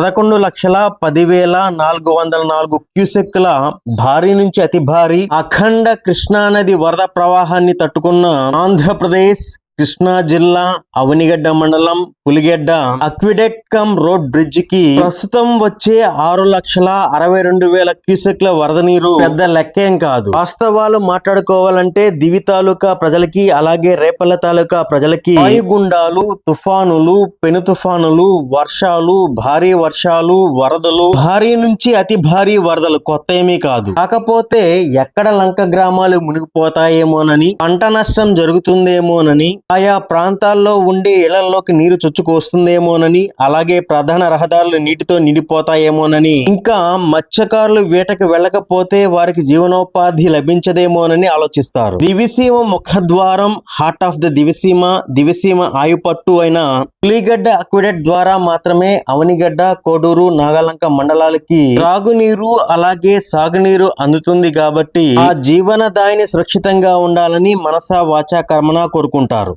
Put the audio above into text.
పదకొండు లక్షల పదివేల నాలుగు వందల నాలుగు క్యూసెక్ల భారీ నుంచి అతి భారీ అఖండ కృష్ణానది వరద ప్రవాహాన్ని తట్టుకున్న ఆంధ్రప్రదేశ్ కృష్ణా జిల్లా అవనిగడ్డ మండలం పులిగెడ్డ అక్విడెట్ కమ్ రోడ్ బ్రిడ్జ్కి ప్రస్తుతం వచ్చే ఆరు లక్షల అరవై రెండు వేల క్యూసెక్ల వరద నీరు పెద్ద లెక్కేం కాదు. వాస్తవాలు మాట్లాడుకోవాలంటే దివి తాలూకా ప్రజలకి అలాగే రేపల్ల తాలూకా ప్రజలకి వాయుగుండాలు తుఫానులు పెను తుఫానులు వర్షాలు భారీ వర్షాలు వరదలు భారీ నుంచి అతి భారీ వరదలు కొత్త ఏమీ కాదు. కాకపోతే ఎక్కడ లంక గ్రామాలు మునిగిపోతాయేమోనని పంట నష్టం జరుగుతుందేమోనని ఆయా ప్రాంతాల్లో ఉండే ఇళ్ళలోకి నీరు చొచ్చుకొస్తుందేమోనని అలాగే ప్రధాన రహదారులు నీటితో నిండిపోతాయేమోనని ఇంకా మత్స్యకారులు వేటకు వెళ్ళకపోతే వారికి జీవనోపాధి లభించదేమోనని ఆలోచిస్తారు. దివిసీమ ముఖద్వారం heart of the Diviseema Diviseema ఆయుపట్టు అయిన పులిగడ్డ అక్విడెట్ ద్వారా మాత్రమే అవనిగడ్డ కోడూరు నాగలంక మండలాలకి త్రాగునీరు అలాగే సాగునీరు అందుతుంది కాబట్టి ఆ జీవనదాయిని సురక్షితంగా ఉండాలని మనసా వాచా కర్మన కోరుకుంటారు.